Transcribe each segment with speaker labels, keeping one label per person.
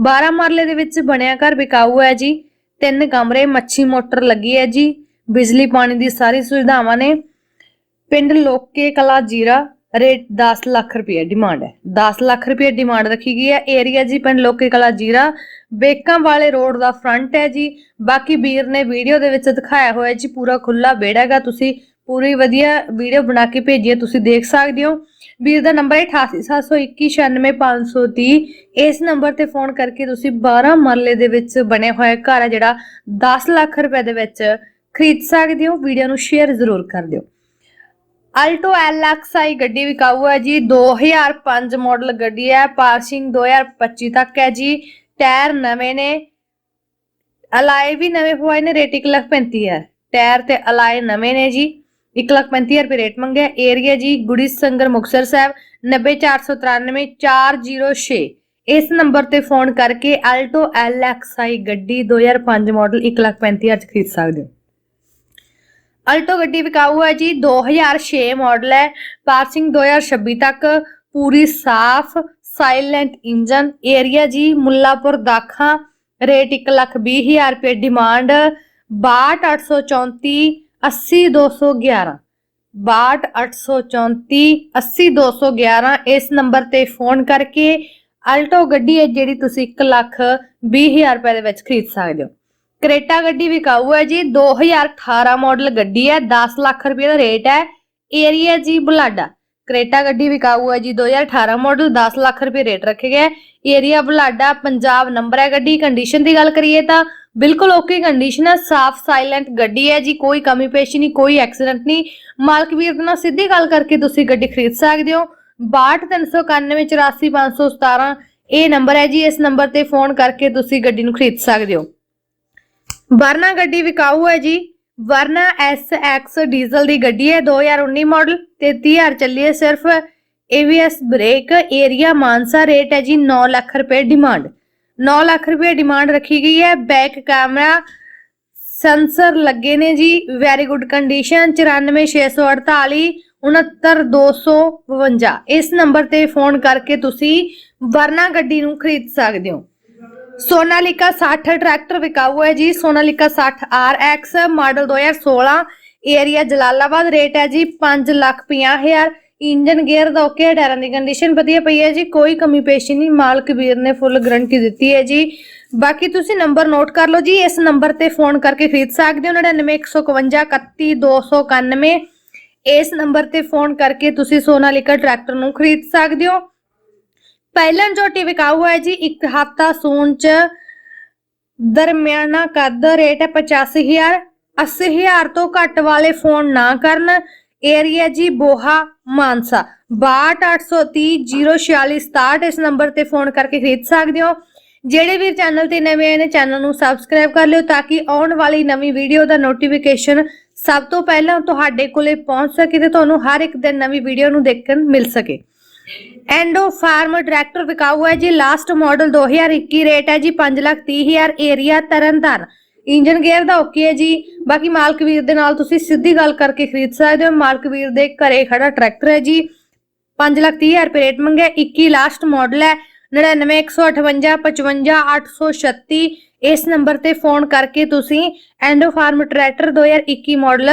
Speaker 1: 12 ਮਰਲੇ ਦੇ ਵਿੱਚ ਬਣਿਆ ਘਰ ਵਿਕਾਊ ਹੈ ਜੀ। ਤਿੰਨ ਕਮਰੇ, ਮੱਛੀ ਮੋਟਰ ਲੱਗੀ ਹੈ ਜੀ। ਬਿਜਲੀ ਪਾਣੀ ਦੀ ਸਾਰੀ ਸੁਵਿਧਾਵਾਂ ਨੇ। ਪਿੰਡ ਲੋਕੇ ਕਲਾ ਜੀਰਾ ਰੇਟ 10 ਲੱਖ ਰੁਪਏ ਡਿਮਾਂਡ ਹੈ। 10 ਲੱਖ ਰੁਪਏ ਡਿਮਾਂਡ ਰੱਖੀ ਗਈ ਹੈ। ਏਰੀਆ ਜੀ, ਪਿੰਡ ਲੋਕੇ ਕਲਾ ਜੀਰਾ। ਬੇਕਾਂ ਵਾਲੇ ਰੋਡ ਦਾ ਫਰੰਟ ਹੈ ਜੀ। ਬਾਕੀ ਵੀਰ ਨੇ ਵੀਡੀਓ ਦੇ ਵਿੱਚ ਦਿਖਾਇਆ ਹੋਇਆ ਜੀ। ਪੂਰਾ ਖੁੱਲਾ ਵਿਹੜਾ ਹੈਗਾ। ਤੁਸੀਂ ਪੂਰੀ ਵਧੀਆ ਵੀਡੀਓ ਬਣਾ ਕੇ ਭੇਜੀ ਹੈ। ਤੁਸੀਂ ਦੇਖ ਸਕਦੇ ਹੋ। ਵੀਰ ਦਾ ਨੰਬਰ ਹੈ 8871296530 ਇਸ ਨੰਬਰ ਤੇ ਫੋਨ ਕਰਕੇ ਤੁਸੀਂ 12 ਮਰਲੇ ਦੇ ਵਿੱਚ ਬਣਿਆ ਹੋਇਆ ਘਰ ਹੈ ਜਿਹੜਾ 10 ਲੱਖ ਰੁਪਏ ਦੇ ਵਿੱਚ ਖਰੀਦ ਸਕਦੇ ਹੋ। ਵੀਡੀਓ ਨੂੰ ਸ਼ੇਅਰ ਜ਼ਰੂਰ ਕਰ ਦਿਓ। ਅਲਟੋ ਐਲਐਕਸਆਈ ਗੱਡੀ ਵਿਕਾਊ ਹੈ ਜੀ। 2005 ਮਾਡਲ ਗੱਡੀ ਹੈ। ਪਾਰਸਿੰਗ 2025 ਤੱਕ ਹੈ ਜੀ। ਟਾਇਰ ਨਵੇਂ ਨੇ। ਅਲਾਈ ਵੀ ਨਵੇਂ ਹੋਏ ਨੇ। ਰੇਟ 1 ਲੱਖ 35 ਹੈ ਟਾਇਰ ਤੇ ਅਲਾਈ ਨਵੇਂ ਨੇ ਜੀ। 1 ਲੱਖ 35 ਰੁਪਏ ਰੇਟ ਮੰਗਿਆ। ਏਰੀਆ ਜੀ ਗੁੜੀ ਸੰਗਰ ਮੁਕਸਰ ਸਾਹਿਬ 90493 406 ਇਸ ਨੰਬਰ ਤੇ ਫੋਨ ਕਰਕੇ ਅਲਟੋ ਐਲਐਕਸਆਈ ਗੱਡੀ 2005 ਮਾਡਲ 1 ਲੱਖ 35 ਹਜ਼ਾਰ ਚ ਖਰੀਦ ਸਕਦੇ ਹੋ। ਅਲਟੋ ਗੱਡੀ ਵਿਕਾਊ ਹੈ ਜੀ 2006 ਮਾਡਲ ਹੈ। ਪਾਰਸਿੰਗ 2026 ਤੱਕ, ਪੂਰੀ ਸਾਫ਼ ਸਾਇਲੈਂਟ ਇੰਜਨ ਏਰੀਆ ਜੀ ਮੁੱਲਾਪੁਰ ਦਾਖਾ ਰੇਟ 1 ਲੱਖ 20 ਹਜ਼ਾਰ ਰੁਪਏ ਡਿਮਾਂਡ 62834 80211 62834 80211 ਇਸ ਨੰਬਰ ਤੇ ਫੋਨ ਕਰਕੇ ਅਲਟੋ ਗੱਡੀ ਹੈ ਜਿਹੜੀ ਤੁਸੀਂ 1 ਲੱਖ 20 ਹਜ਼ਾਰ ਰੁਪਏ ਦੇ ਵਿੱਚ ਖਰੀਦ ਸਕਦੇ ਹੋ। ਕਰੇਟਾ ਗੱਡੀ ਵਿਕਾਊ ਹੈ ਜੀ 2018 ਮਾਡਲ ਗੱਡੀ ਹੈ 10 ਲੱਖ ਰੁਪਏ ਦਾ ਰੇਟ ਹੈ, ਏਰੀਆ ਜੀ ਬੁਲਾਡਾ। ਕਰੇਟਾ ਗੱਡੀ ਵਿਕਾਊ ਹੈ ਜੀ। 2018 ਮਾਡਲ 10 ਲੱਖ ਰੁਪਏ ਰੇਟ ਰੱਖੇ ਗਏ। ਏਰੀਆ ਬੁਲਾਡਾ, ਪੰਜਾਬ ਨੰਬਰ ਹੈ ਗੱਡੀ। ਕੰਡੀਸ਼ਨ ਦੀ ਗੱਲ ਕਰੀਏ ਤਾਂ ਬਿਲਕੁਲ ਓਕੇ ਕੰਡੀਸ਼ਨ ਹੈ। ਸਾਫ਼ ਸਾਇਲੈਂਟ ਗੱਡੀ ਹੈ ਜੀ। ਕੋਈ ਕਮੀ ਪੇਸ਼ੀ ਨਹੀਂ, ਕੋਈ ਐਕਸੀਡੈਂਟ ਨਹੀਂ। ਮਾਲਕ ਵੀਰ ਦੇ ਨਾਲ ਸਿੱਧੀ ਗੱਲ ਕਰਕੇ ਤੁਸੀਂ ਗੱਡੀ ਖਰੀਦ ਸਕਦੇ ਹੋ। 6239944517 ਇਹ ਨੰਬਰ ਹੈ ਜੀ। ਇਸ ਨੰਬਰ ਤੇ ਫੋਨ ਕਰਕੇ ਤੁਸੀਂ ਗੱਡੀ ਨੂੰ ਖਰੀਦ ਸਕਦੇ ਹੋ। ਵਰਨਾ ਗੱਡੀ ਵਿਕਾਊ ਹੈ ਜੀ। ਵਰਨਾ SX ਡੀਜ਼ਲ ਦੀ ਗੱਡੀ ਹੈ 2019 ਮਾਡਲ 33000 ਚੱਲੀ ਹੈ ਸਿਰਫ। ABS brake area Mansa rate ਹੈ ਜੀ 9 ਲੱਖ ਰੁਪਏ ਡਿਮਾਂਡ। 9 ਲੱਖ ਰੁਪਏ ਡਿਮਾਂਡ ਰੱਖੀ ਗਈ ਹੈ, ਬੈਕ ਕੈਮਰਾ ਸੈਂਸਰ ਲੱਗੇ ਨੇ ਜੀ, ਵੈਰੀ ਗੁੱਡ ਕੰਡੀਸ਼ਨ 94648 69252 ਇਸ ਨੰਬਰ ਤੇ ਫੋਨ ਕਰਕੇ ਤੁਸੀਂ ਵਰਨਾ ਗੱਡੀ ਨੂੰ ਖਰੀਦ ਸਕਦੇ ਹੋ। ਸੋਨਾਲਿਕਾ 60 ਟਰੈਕਟਰ ਵਿਕਾਊ ਹੈ ਜੀ। Sonalika 60 RX model 2016 area Jalalabad, rate ਹੈ ਜੀ 5 ਲੱਖ 50 ਹਜ਼ਾਰ। ਇੰਜਨ ਗੇਅਰ ਦਾ ਓਕੇ ਟਾਇਰਾਂ ਦੀ ਕੰਡੀਸ਼ਨ ਵਧੀਆ ਪਈ ਹੈ ਜੀ। ਕੋਈ ਕਮੀ ਪੇਸ਼ੀ ਨਹੀਂ, ਮਾਲਕ ਵੀਰ ਨੇ ਫੁੱਲ ਗਰੰਟੀ ਦਿੱਤੀ ਹੈ ਜੀ। ਬਾਕੀ ਤੁਸੀਂ ਨੰਬਰ ਨੋਟ ਕਰ ਲਓ ਜੀ। ਇਸ ਨੰਬਰ ਤੇ ਫੋਨ ਕਰਕੇ ਖਰੀਦ ਸਕਦੇ ਹੋ। 99151 31291 ਇਸ ਨੰਬਰ ਤੇ ਫੋਨ ਕਰਕੇ ਤੁਸੀਂ ਸੋਨਾਲਿਕਾ ਟਰੈਕਟਰ ਨੂੰ ਖਰੀਦ ਸਕਦੇ ਹੋ। ਪਹਿਲਾਂ ਜੋ ਵਿਕਾਊ ਹੈ ਜੀ, ਇੱਕ ਹਫਤਾ ਸੂਣ ਚ ਦਰਮਿਆਨਾ ਕੱਦ ਰੇਟ ਹੈ 85000 80000 ਤੋਂ ਘੱਟ ਵਾਲੇ ਫੋਨ ਨਾ ਕਰਨ। ਏਰੀਆ ਜੀ, ਬੋਹਾ, ਮਾਨਸਾ। 6283046067 ਇਸ ਨੰਬਰ ਤੇ ਫੋਨ ਕਰਕੇ ਖਰੀਦ ਸਕਦੇ ਹੋ। ਜਿਹੜੇ ਵੀ ਚੈਨਲ ਤੇ ਨਵੇਂ ਆਏ ਨੇ, ਚੈਨਲ ਨੂੰ ਸਬਸਕ੍ਰਾਈਬ ਕਰ ਲਿਓ ਤਾਂ ਕਿ ਆਉਣ ਵਾਲੀ ਨਵੀਂ ਵੀਡੀਓ ਦਾ ਨੋਟੀਫਿਕੇਸ਼ਨ ਸਭ ਤੋਂ ਪਹਿਲਾਂ ਤੁਹਾਡੇ ਕੋਲੇ ਪਹੁੰਚ ਸਕੇ ਤੇ ਤੁਹਾਨੂੰ ਹਰ ਇੱਕ ਦਿਨ ਨਵੀਂ ਵੀਡੀਓ ਨੂੰ ਦੇਖਣ ਮਿਲ ਸਕੇ। ਐਂਡੋ ਫਾਰਮ ਟਰੈਕਟਰ ਵਿਕਾਊ ਹੈ ਜੀ। ਲਾਸਟ ਮਾਡਲ 2021 ਰੇਟ ਹੈ ਜੀ 530000 ਏਰੀਆ ਤਰਨਤਾਰਨ ਇੰਜਨ ਗੇਅਰ ਦਾ ਓਕੇ ਹੈ ਜੀ। ਬਾਕੀ ਮਾਲਕ ਵੀਰ ਦੇ ਨਾਲ ਤੁਸੀਂ ਸਿੱਧੀ ਗੱਲ ਕਰਕੇ ਖਰੀਦ ਸਕਦੇ ਹੋ। ਮਾਲਕ ਵੀਰ ਦੇ ਘਰੇ ਖੜਾ ਟਰੈਕਟਰ ਹੈ ਜੀ। 530000 ਰੁਪਏ ਰੇਟ ਮੰਗਿਆ। 21 ਲਾਸਟ ਮਾਡਲ ਹੈ। 9915 836 ਇਸ ਨੰਬਰ ਤੇ ਫੋਨ ਕਰਕੇ ਤੁਸੀਂ Indo Farm tractor 2021 model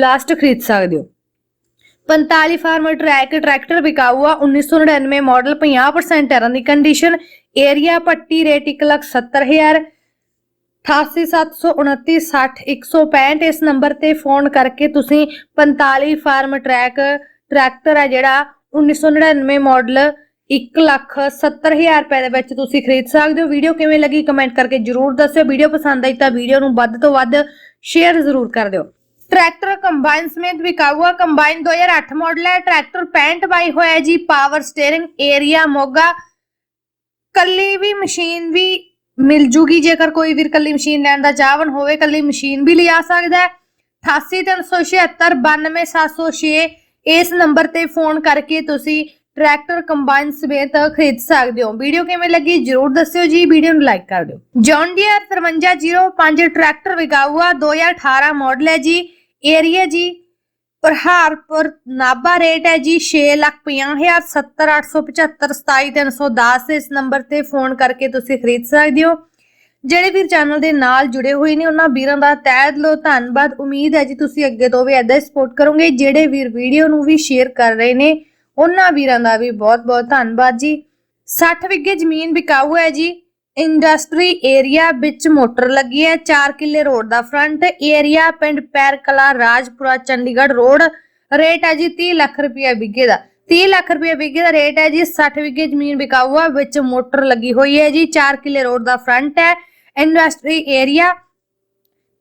Speaker 1: last ਖਰੀਦ ਸਕਦੇ ਹੋ। 45 ਫਾਰਮਰ ਟਰੈਕ, ਟਰੈਕਟਰ ਵਿਕਾਊ ਆ 1999 ਮਾਡਲ 50% ਟਾਇਰਾਂ ਦੀ ਕੰਡੀਸ਼ਨ ਏਰੀਆ ਪੱਟੀ ਰੇਟ 170000 8879260165 ਇਸ ਨੰਬਰ ਤੇ ਫੋਨ ਕਰਕੇ ਤੁਸੀਂ 45 ਫਾਰਮ ਟਰੈਕ, ਟਰੈਕਟਰ ਹੈ ਜਿਹੜਾ 1999 ਮਾਡਲ 170000 ਰੁਪਏ ਦੇ ਵਿੱਚ ਤੁਸੀਂ ਖਰੀਦ ਸਕਦੇ ਹੋ। ਵੀਡੀਓ ਕਿਵੇਂ ਲੱਗੀ ਕਮੈਂਟ ਕਰਕੇ ਜਰੂਰ ਦੱਸਿਓ। ਵੀਡੀਓ ਪਸੰਦ ਆਈ ਤਾਂ ਵੀਡੀਓ ਨੂੰ ਵੱਧ ਤੋਂ ਵੱਧ ਸ਼ੇਅਰ ਜ਼ਰੂਰ ਕਰ ਦਿਓ। ਟਰੈਕਟਰ ਕੰਬਾਈਨ ਸਮੇਤ ਵਿਕਾਊ ਆ ਕੰਬਾਈਨ 2008 ਮਾਡਲ ਹੈ। ਟਰੈਕਟਰ 65 ਬਾਈ ਹੋਇਆ ਜੀ, ਪਾਵਰ ਸਟੀਅਰਿੰਗ ਏਰੀਆ ਮੋਗਾ। ਕੱਲੀ ਵੀ ਮਸ਼ੀਨ ਵੀ ਮਿਲ ਜੂਗੀ, ਜੇਕਰ ਕੋਈ ਵੀਰ ਕੱਲੀ ਮਸ਼ੀਨ ਲੈਣ ਦਾ ਚਾਹਵਨ ਹੋਵੇ, ਕੱਲੀ ਮਸ਼ੀਨ ਵੀ ਲਿਆ ਸਕਦਾ ਹੈ। 8837692706 ਇਸ ਨੰਬਰ ਤੇ ਫੋਨ ਕਰਕੇ ਤੁਸੀਂ ਟਰੈਕਟਰ ਕੰਬਾਈਨ ਸਮੇਤ ਖਰੀਦ ਸਕਦੇ ਹੋ। ਵੀਡੀਓ ਕਿਵੇਂ ਲੱਗੀ ਜਰੂਰ ਦੱਸਿਓ ਜੀ, ਵੀਡੀਓ ਨੂੰ ਲਾਈਕ ਕਰ ਦਿਓ। ਜੌਨ ਡੀਅਰ 5305 ਟਰੈਕਟਰ ਵਿਕਾਊਆ 2018 ਮਾਡਲ ਹੈ ਜੀ। ਏਰੀਆ ਜੀ, ਪ੍ਰਹਾਰਪੁਰ ਨਾਭਾ ਰੇਟ ਹੈ ਜੀ 6500708757 ਇਸ ਨੰਬਰ ਤੇ ਫੋਨ ਕਰਕੇ ਤੁਸੀਂ ਖਰੀਦ ਸਕਦੇ ਹੋ। ਜਿਹੜੇ ਵੀਰ ਚੈਨਲ ਦੇ ਨਾਲ ਜੁੜੇ ਹੋਏ ਨੇ, ਉਹਨਾਂ ਵੀਰਾਂ ਦਾ ਤਹਿ ਦਿਲੋਂ ਧੰਨਵਾਦ। ਉਮੀਦ ਹੈ ਜੀ ਤੁਸੀਂ ਅੱਗੇ ਤੋਂ ਵੀ ਐਦਾਂ ਹੀ ਸਪੋਰਟ ਕਰੋਗੇ। ਜਿਹੜੇ ਵੀਰ ਵੀਡੀਓ ਨੂੰ ਵੀ ਸ਼ੇਅਰ ਕਰ ਰਹੇ ਨੇ, ਉਹਨਾਂ ਵੀਰਾਂ ਦਾ ਵੀ ਬਹੁਤ-ਬਹੁਤ ਧੰਨਵਾਦ ਜੀ। 60 ਵਿਗੇ ਜ਼ਮੀਨ ਵਿਕਾਊ ਹੈ ਜੀ। ਇੰਡਸਟਰੀ ਏਰੀਆ ਵਿੱਚ ਮੋਟਰ ਲੱਗੀ ਹੈ। 4 ਕਿੱਲੇ ਰੋਡ ਦਾ ਫਰੰਟ ਏਰੀਆ ਪਿੰਡ ਪੈਰਕਲਾ ਰਾਜਪੁਰਾ ਚੰਡੀਗੜ੍ਹ ਰੋਡ। ਰੇਟ ਹੈ ਜੀ 30 ਲੱਖ ਰੁਪਏ ਵਿਗੇ ਦਾ। 30 ਲੱਖ ਰੁਪਏ ਵਿਗੇ ਦਾ ਰੇਟ ਹੈ ਜੀ 60 ਵਿਗੇ ਜ਼ਮੀਨ ਵਿਕਾਊ ਹੈ ਵਿੱਚ ਮੋਟਰ ਲੱਗੀ ਹੋਈ ਹੈ ਜੀ। 4 ਕਿੱਲੇ ਰੋਡ ਦਾ ਫਰੰਟ ਹੈ, ਇੰਡਸਟਰੀ ਏਰੀਆ।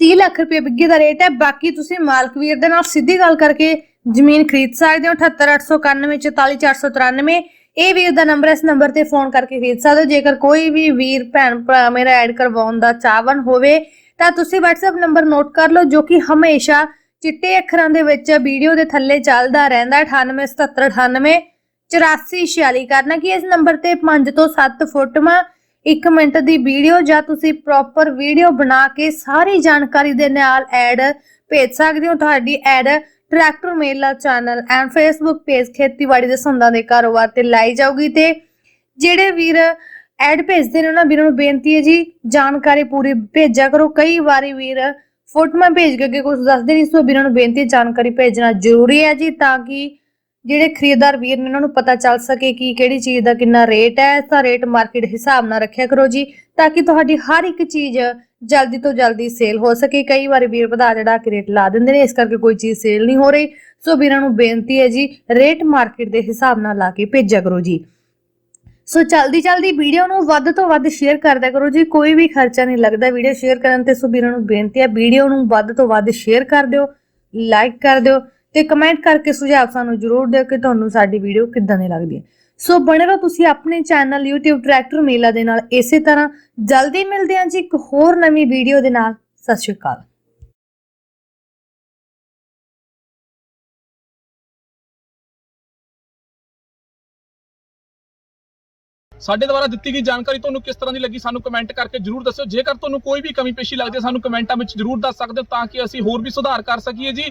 Speaker 1: 30 ਲੱਖ ਰੁਪਏ ਬਿੱਗੇ ਦਾ ਰੇਟ ਹੈ। ਬਾਕੀ ਤੁਸੀਂ ਮਾਲਕ ਵੀਰ ਦੇ ਨਾਲ ਸਿੱਧੀ ਗੱਲ ਕਰਕੇ ਜ਼ਮੀਨ ਖਰੀਦ ਸਕਦੇ ਹੋ। 78891444493 ਇਹ ਵੀਰ ਦਾ ਨੰਬਰ ਹੈ, ਇਸ ਨੰਬਰ ਤੇ ਫੋਨ ਕਰਕੇ ਖਰੀਦ ਸਕਦੇ ਹੋ। ਜੇਕਰ ਕੋਈ ਵੀ ਵੀਰ ਭੈਣ ਭਰਾ ਮੇਰਾ ਐਡ ਕਰਵਾਉਣ ਦਾ ਚਾਹਵਨ ਹੋਵੇ ਤਾਂ ਤੁਸੀਂ WhatsApp ਨੰਬਰ ਨੋਟ ਕਰ ਲਓ ਜੋ ਕਿ ਹਮੇਸ਼ਾ ਚਿੱਟੇ ਅੱਖਰਾਂ ਦੇ ਵਿੱਚ ਵੀਡੀਓ ਦੇ ਥੱਲੇ ਚੱਲਦਾ ਰਹਿੰਦਾ 987798 8446 ਕਰਨਾ ਕਿ ਇਸ ਨੰਬਰ ਤੇ 5 ਤੋਂ 7 ਫੋਟੋਆਂ 1 ਮਿੰਟ ਦੀ ਵੀਡੀਓ ਜਾਂ ਤੁਸੀਂ ਪ੍ਰੋਪਰ ਵੀਡੀਓ ਬਣਾ ਕੇ ਸਾਰੀ ਜਾਣਕਾਰੀ ਦੇ ਨਾਲ ਐਡ ਭੇਜ ਸਕਦੇ ਹੋ। ਤੁਹਾਡੀ ad tractor Mela channel and Facebook page ਖੇਤੀਬਾੜੀ ਦੇ ਸੰਦਾਂ ਦੇ ਕਾਰੋਬਾਰ ਤੇ ਲਾਈ ਜਾਊਗੀ ਤੇ ਜਿਹੜੇ ਵੀਰ ਐਡ ਭੇਜਦੇ ਨੇ ਉਹਨਾਂ ਵੀਰਾਂ ਨੂੰ ਬੇਨਤੀ ਹੈ ਜੀ, ਜਾਣਕਾਰੀ ਪੂਰੀ ਭੇਜਿਆ ਕਰੋ। ਕਈ ਵਾਰੀ ਵੀਰ ਫੋਟੋਆਂ ਭੇਜ ਕੇ ਅੱਗੇ ਕੁਝ ਦੱਸਦੇ ਨਹੀਂ ਸੋ ਵੀਰਾਂ ਨੂੰ ਬੇਨਤੀ ਜਾਣਕਾਰੀ ਭੇਜਣਾ ਜ਼ਰੂਰੀ ਹੈ ਜੀ, ਤਾਂ ਕਿ ਜਿਹੜੇ ਖਰੀਦਦਾਰ ਵੀਰ ਨੇ ਉਹਨਾਂ ਨੂੰ ਪਤਾ ਚੱਲ ਸਕੇ ਕਿ ਕਿਹੜੀ ਚੀਜ਼ ਦਾ ਕਿੰਨਾ ਰੇਟ ਹੈ। ਤਾਂ ਰੇਟ ਮਾਰਕੀਟ ਹਿਸਾਬ ਨਾਲ ਰੱਖਿਆ ਕਰੋ ਜੀ, ਤਾਂ ਕਿ ਤੁਹਾਡੀ ਹਰ ਇੱਕ ਚੀਜ਼ ਜਲਦੀ ਤੋਂ ਜਲਦੀ ਸੇਲ ਹੋ ਸਕੇ। ਕਈ ਵਾਰੀ ਵੀਰ ਵਧਾ ਜਿਹੜਾ ਕਿ ਰੇਟ ਲਾ ਦਿੰਦੇ ਨੇ, ਇਸ ਕਰਕੇ ਕੋਈ ਚੀਜ਼ ਸੇਲ ਨਹੀਂ ਹੋ ਰਹੀ। ਸੋ ਵੀਰਾਂ ਨੂੰ ਬੇਨਤੀ ਹੈ ਜੀ ਰੇਟ ਮਾਰਕੀਟ ਦੇ ਹਿਸਾਬ ਨਾਲ ਲਾ ਕੇ ਭੇਜਿਆ ਕਰੋ ਜੀ। ਸੋ ਜਲਦੀ ਜਲਦੀ ਵੀਡੀਓ ਨੂੰ ਵੱਧ ਤੋਂ ਵੱਧ ਸ਼ੇਅਰ ਕਰਦਿਆ ਕਰੋ ਜੀ। ਕੋਈ ਵੀ ਖਰਚਾ ਨਹੀਂ ਲੱਗਦਾ ਵੀਡੀਓ ਸ਼ੇਅਰ ਕਰਨ ਤੇ। ਸੋ ਵੀਰਾਂ ਨੂੰ ਬੇਨਤੀ ਹੈ, ਵੀਡੀਓ ਨੂੰ ਵੱਧ ਤੋਂ ਵੱਧ ਸ਼ੇਅਰ ਕਰ ਦਿਓ ਲਾਈਕ ਕਰ ਦਿਓ ਤੇ ਕਮੈਂਟ ਕਰਕੇ ਸੁਝਾਅ ਸਾਨੂੰ ਜਰੂਰ ਦਿਓ ਕਿ ਤੁਹਾਨੂੰ ਸਾਡੀ ਵੀਡੀਓ ਕਿੱਦਾਂ ਦੀ ਲੱਗਦੀ ਹੈ। ਸੋ ਬਣੇ ਰਹੋ ਤੁਸੀਂ ਆਪਣੇ ਚੈਨਲ YouTube ਟਰੈਕਟਰ ਮੇਲਾ ਦੇ ਨਾਲ। ਇਸੇ ਤਰ੍ਹਾਂ ਜਲਦੀ ਮਿਲਦੇ ਹਾਂ ਜੀ ਇੱਕ ਹੋਰ ਨਵੀਂ ਵੀਡੀਓ ਦੇ ਨਾਲ। ਸਤਿ ਸ਼੍ਰੀ ਅਕਾਲ।
Speaker 2: ਸਾਡੇ ਦੁਆਰਾ ਦਿੱਤੀ ਗਈ ਜਾਣਕਾਰੀ ਤੁਹਾਨੂੰ ਕਿਸ ਤਰ੍ਹਾਂ ਦੀ ਲੱਗੀ ਸਾਨੂੰ ਕਮੈਂਟ ਕਰਕੇ ਜਰੂਰ ਦੱਸਿਓ। ਜੇਕਰ ਤੁਹਾਨੂੰ ਕੋਈ ਵੀ ਕਮੀ ਪੇਸ਼ੀ ਲੱਗਦੀ ਹੈ, ਸਾਨੂੰ ਕਮੈਂਟਾਂ ਵਿੱਚ ਜਰੂਰ ਦੱਸ ਸਕਦੇ ਹੋ ਤਾਂ ਕਿ ਅਸੀਂ ਹੋਰ ਵੀ ਸੁਧਾਰ ਕਰ ਸਕੀਏ ਜੀ।